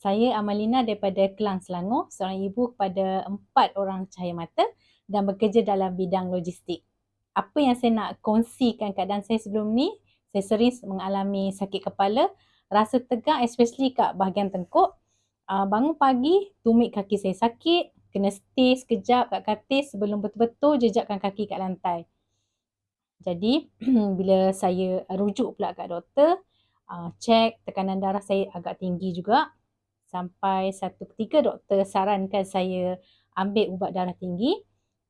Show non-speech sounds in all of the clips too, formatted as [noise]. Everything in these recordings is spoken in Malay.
Saya Amalina daripada Kelang Selangor, seorang ibu kepada empat orang cahaya mata dan bekerja dalam bidang logistik. Apa yang saya nak kongsikan keadaan saya sebelum ni, saya sering mengalami sakit kepala, rasa tegang especially kat bahagian tengkuk. Uh, bangun pagi, tumit kaki saya sakit, kena stay sekejap kat katil sebelum betul-betul jejakkan kaki kat lantai. Jadi, [clears throat] bila saya rujuk pula kat doktor, uh, check tekanan darah saya agak tinggi juga sampai satu ketika doktor sarankan saya ambil ubat darah tinggi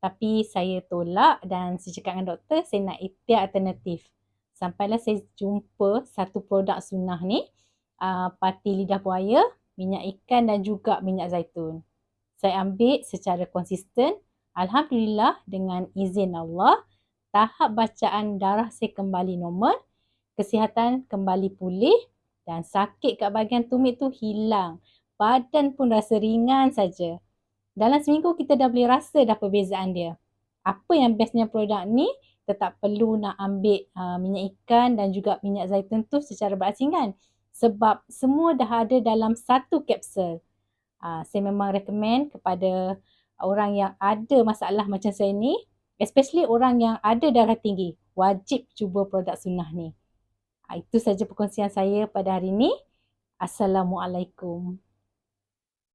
tapi saya tolak dan saya cakap dengan doktor saya nak ikhtiar alternatif. Sampailah saya jumpa satu produk sunnah ni, uh, pati lidah buaya, minyak ikan dan juga minyak zaitun. Saya ambil secara konsisten. Alhamdulillah dengan izin Allah, tahap bacaan darah saya kembali normal, kesihatan kembali pulih dan sakit kat bahagian tumit tu hilang. Badan pun rasa ringan saja. Dalam seminggu kita dah boleh rasa dah perbezaan dia. Apa yang bestnya produk ni, tetap perlu nak ambil uh, minyak ikan dan juga minyak zaitun tu secara berasingan. Sebab semua dah ada dalam satu kapsul. Uh, saya memang recommend kepada orang yang ada masalah macam saya ni, especially orang yang ada darah tinggi, wajib cuba produk sunnah ni. Uh, itu saja perkongsian saya pada hari ini. Assalamualaikum.